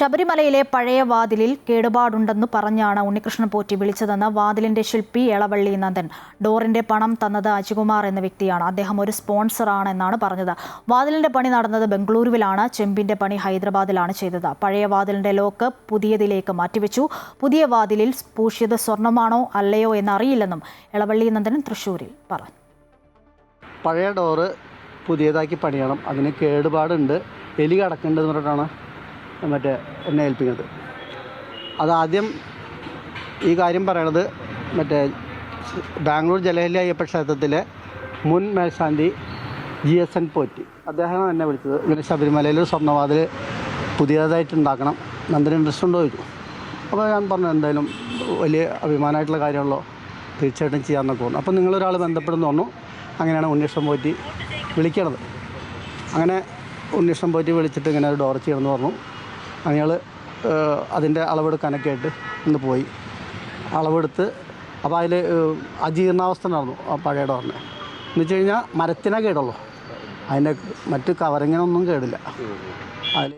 ശബരിമലയിലെ പഴയ വാതിലിൽ കേടുപാടുണ്ടെന്ന് പറഞ്ഞാണ് ഉണ്ണികൃഷ്ണൻ പോറ്റി വിളിച്ചതെന്ന് വാതിലിന്റെ ശില്പി എളവള്ളി നന്ദൻ. ഡോറിന്റെ പണം തന്നത് അജികുമാർ എന്ന വ്യക്തിയാണ്. അദ്ദേഹം ഒരു സ്പോൺസറാണെന്നാണ് പറഞ്ഞത്. വാതിലിന്റെ പണി നടന്നത് ബംഗളൂരുവിലാണ്. ചെമ്പിന്റെ പണി ഹൈദരാബാദിലാണ് ചെയ്തത്. പഴയ വാതിലിന്റെ ലോക്ക് പുതിയതിലേക്ക് മാറ്റിവെച്ചു. പുതിയ വാതിലിൽ പൂശിയത് സ്വർണമാണോ അല്ലയോ എന്നറിയില്ലെന്നും എളവള്ളി നന്ദൻ തൃശൂരിൽ പറഞ്ഞു. പഴയ ഡോറ് പുതിയതാക്കി പണിയണം. അതിന് കേടുപാടുണ്ട്. എലി കടക്കേണ്ടതെന്ന് പറഞ്ഞിട്ടാണ് മറ്റേ എന്നെ ഏൽപ്പിക്കുന്നത്. അതാദ്യം ഈ കാര്യം പറയണത് മറ്റേ ബാംഗ്ലൂർ ജലഹല്ലി അയ്യപ്പ ക്ഷേത്രത്തിലെ മുൻ മേൽശാന്തി ജി എസ് എൻ പോറ്റി. അദ്ദേഹമാണ് എന്നെ വിളിച്ചത്. ഇങ്ങനെ ശബരിമലയിൽ ഒരു സ്വർണവാതിൽ പുതിയതായിട്ട് ഉണ്ടാക്കണം. നന്ദിന് ഇൻട്രസ്റ്റ് ഉണ്ടോ ചോദിച്ചു. അപ്പോൾ ഞാൻ പറഞ്ഞു എന്തായാലും വലിയ അഭിമാനമായിട്ടുള്ള കാര്യമുള്ളോ തീർച്ചയായിട്ടും ചെയ്യാമെന്നൊക്കെ പറഞ്ഞു. അപ്പോൾ നിങ്ങളൊരാൾ ബന്ധപ്പെടുന്നു പറഞ്ഞു. അങ്ങനെയാണ് ഉണ്ണിഷ്ടം പോറ്റി വിളിക്കണത്. അങ്ങനെ ഉണ്ണിഷ്ടം പോറ്റി വിളിച്ചിട്ട് ഇങ്ങനെ ഒരു ഡോർ ചെയ്യണമെന്ന് പറഞ്ഞു. ഞങ്ങൾ അതിന്റെ അളവെടുക്കാനൊക്കെ ആയിട്ട് ഇന്ന് പോയി. അളവെടുത്ത് അപ്പോൾ അതിൽ അജീർണാവസ്ഥ നടന്നു ആ പഴയ ഡോറിന്. എന്ന് വെച്ച് കഴിഞ്ഞാൽ മരത്തിനെ കേടുള്ളൂ. അതിന്റെ മറ്റ് കവറിങ്ങിനൊന്നും കേടില്ല. അതിൽ